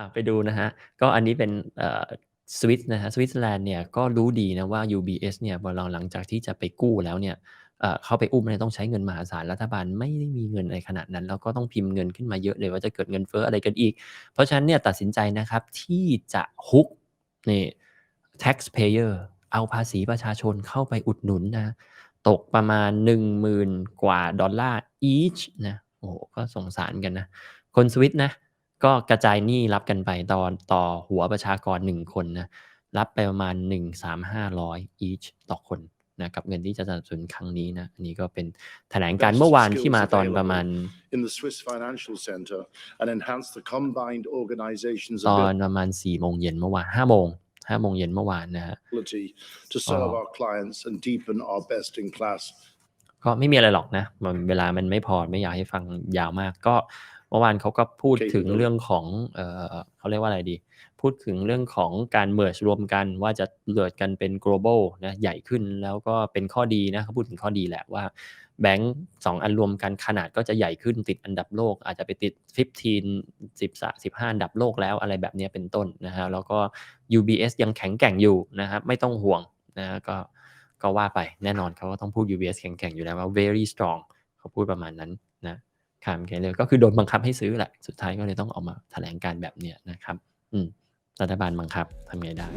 อ่าไปดูนะฮะ ก็อันนี้เป็นเอ่อสวิตนะฮะสวิตเซอร์แลนด์เนี่ยก็รู้ดีนะว่า UBS เนี่ยพอหลังจากที่จะไปกู้แล้วเนี่ยเอ่อเข้าไปอุ้มเนี่ยต้องใช้เงินมหาศาลรัฐบาลไม่ได้มีเงินอะไรขนาดนั้น แล้วก็ต้องพิมพ์เงินขึ้นมาเยอะเลยว่าจะเกิดเงินเฟ้ออะไรกันอีก เพราะฉะนั้นเนี่ยตัดสินใจนะครับที่จะฮุกนี่ taxpayer เอาภาษีประชาชนเข้าไปอุดหนุนนะ ตกประมาณ 10,000 กว่าดอลลาร์ each นะโอ้โหก็สงสารกันนะ คนสวิตนะ ก็กระจายหนี้รับกันไปตอนต่อหัวประชากร1คนนะรับไปประมาณ 1,300 each ต่อคนนะกับเงินที่จะสนับสนุนครั้งนี้นะอันนี้ก็เป็นแถลงการณ์เมื่อวานที่มาตอนประมาณ in the Swiss Financial Centre and enhance the combined organization's ตอนประมาณ4โมงเย็นเมื่อวาน5โมง5โมงเย็นเมื่อวานนะฮะ ability to serve Oh. our clients and deepen our best in class ก็ไม่มีอะไรหรอกนะมันเวลามันไม่พอไม่อยากให้ฟังยาวมากก็ เมื่อวานเขาก็พูดโอเคถึงเรื่องของเออเขาเรียกว่าอะไรดี พูดถึงเรื่องของการ merge รวมกันว่าจะเกิดกันเป็น global นะใหญ่ขึ้นแล้วก็เป็นข้อดีนะเขาพูดถึงข้อดีแหละว่าแบงก์สองอันรวมกันขนาดก็จะใหญ่ขึ้นติดอันดับโลก อาจจะไปติด 15 10 15 อันดับโลกแล้วอะไรแบบเนี้ยเป็นต้นนะฮะแล้วก็ UBS ยังแข็งแกร่งอยู่นะครับไม่ต้องห่วงนะฮะก็ก็ว่าไปแน่นอนเขาก็ต้องพูด UBS แข็งแกร่งอยู่แล้วว่า very strong เขาพูดประมาณนั้นนะ คามเคเลยก็คือโดนบังคับให้ซื้อแหละ สุดท้ายก็เลยต้องออกมาแถลงการแบบเนี้ยนะครับ อืมรัฐบาลบังคับทำไงได้